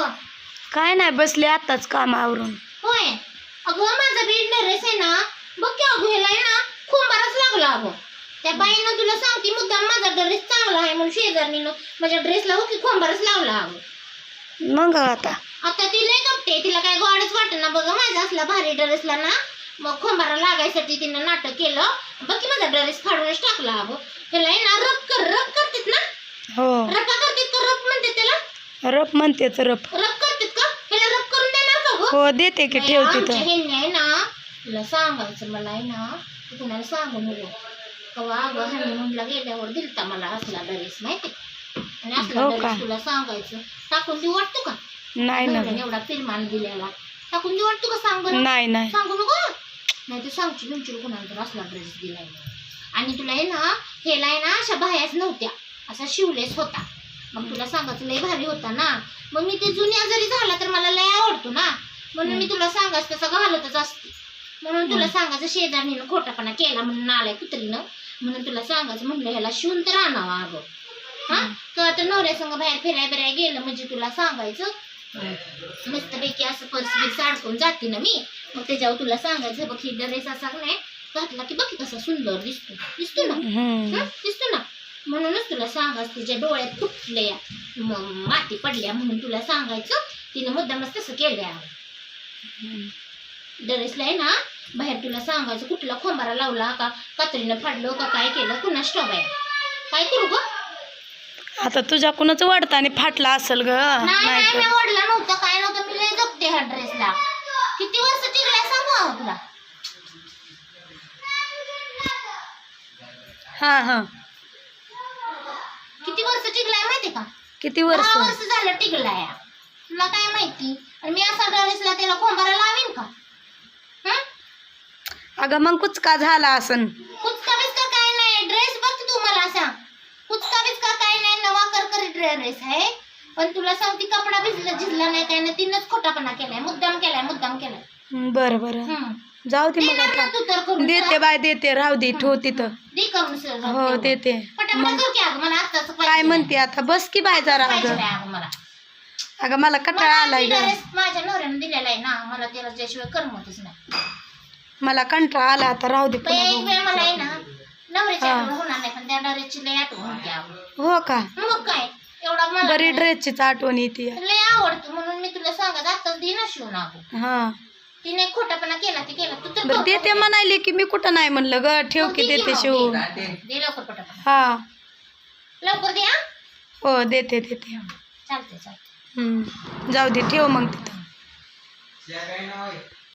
ग काय नाही बसले आताच कामावरून. होय. अगं माझा बी ड्रेस आहे ना. बघ की अगं ह्याला आहे ना खुंबारच लागला अगं. त्या बाईनं तुला सांगते मुद्दाम माझा ड्रेस चांगला आहे म्हणून शेजारणीनं माझ्या ड्रेसला हो की खुंबारच लावला अगं. मग आता? आता ती लय गपते तिला काय गोडच वाटत ना बघ माझा असला भारी ड्रेसला ना. मग खोंबारा लागायसाठी तिनं नाटक केलं. बघ की माझा ड्रेस फाडूनच टाकला अगं. त्याला आहे ना रप कर रप करतात ना हो रपा करतात का रप म्हणते म्हणतेच रप रप करतात का? करून देणार का हो देते की ठेव आमच्या तिथं. ह्यांनी आहे ना तुला सांगायचं मला आहे ना तू कुणाला सांगू नको. कवा अगं गेल्यावर दिलता मला असला ड्रेस माहिती आणि असला हो का? ड्रेस तुला सांगायचं. टाकून देऊ वाटतो का? नाही ना. नवऱ्याने एवढा फिरमान दिलेला. टाकून देऊ वाटतो का सांग बरं? नाही नाही. सांगू नको? नाही तर सांगची तुमची कुणाला तर असला ड्रेस दिलाय म्हणून. आणि तुला आहे ना हेला आहे ना अशा बाह्याच नव्हत्या. असा शिवलेस होता. मग तुला सांगायचं लय भारी होता ना. मग मी ते जुन्या जरी झाला तर मला लय आवडतो ना. म्हणून मी तुला सांगायचं तसं घालतच असते. म्हणून तुला सांगायचं शेजारणीनं खोटापणा केला म्हणून आलाय कुत्रीनं. म्हणून तुला सांगायचं म्हणलं ह्याला शिवून तर आणावं अगं. हा? तर आता नवऱ्या संग बाहेर फिराय बिराय गेलं म्हणजे तुला सांगायचं? मस्तपैकी असं पर्स बिर्स अडकून जाते ना मी. मग त्याच्यावर तुला सांगायचं बघ ही ड्रेस असा नाही. घातला की बघ की कसा सुंदर दिसतो. दिसतो ना? दिसतो ना? म्हणूनच तुला सांगायचं तुझ्या डोळ्यात फुटल्या म- माती पडल्या म्हणून तुला सांगायचं तिने मुद्दामच तसं केल्या ड्रेसला आहे ना बाहेर तुला सांगायचं कुठला खोंबारा लावला का कातरीनं फाडलं का काय केलं पुन्हा स्टॉप आहे? काय करू ग? आता तुझ्या कुणाच वाढताने फाटला असेल ग. नाही नाही नाही मी तर ओढला नव्हता काय नव्हतं मी लय जपते ह्या ड्रेसला किती वर्ष टिकलाय सांगू तुला. हा हा. किती वर्ष टिकलाय माहिती का? किती वर्ष? दहा वर्ष झालं टिकलाय. तुला काय माहिती? आणि मी असा ड्रेसला त्याला खोंबारा लावीन का? हं? अगं मग कुचका झाला असन. कुचका बिचका काय नाही. ड्रेस बघ तू मला सांग कुचका बिचका काय नाही. नवा करकरी ड्रेस आहे. पण तुला सांगते कपडा भिजला झिजला नाही काय नाही. तिनंच खोटापणा केलाय. मुद्दाम केलाय मुद्दाम केलाय. बरं बरं. हं. जाऊ दे मग देणार ना आता तू तर करून देते बाय देते. राहू दे ठेव तिथं दे करून सर हो देते. काय म्हणते आता? बस की बाय जरा अगं. अगं मला. कटाळा आलाय ग. माझ्या नवऱ्याने दिलेला आहे ना मला त्याला त्याशिवाय करमतच नाही. मला कंटाळा आला आता राहू दे पण एक पुन्हा वेळ मला आहे ना नवऱ्याची हा. आठवण होणार नाही पण त्या ड्रेसची लय आठवण होती अगं. बघू. हो का? मग काय? एवढा मला बरी ड्रेसचीच आठवण येते. लय आवडतो म्हणून मी तुला सांगत आताच दे ना शिवून अगो. हा. तिने खोटापणा केला ते केला. तू तर बरं बघ. देते म्हणाली की मी कुठं नाही म्हणलं ग ठेव की देते मग, शिवून दे. दे लवकर पटापट. हा. लवकर दे हा. हो देते देते. चालते चालते हम्म. जाऊ दे ठेव मग तिथं.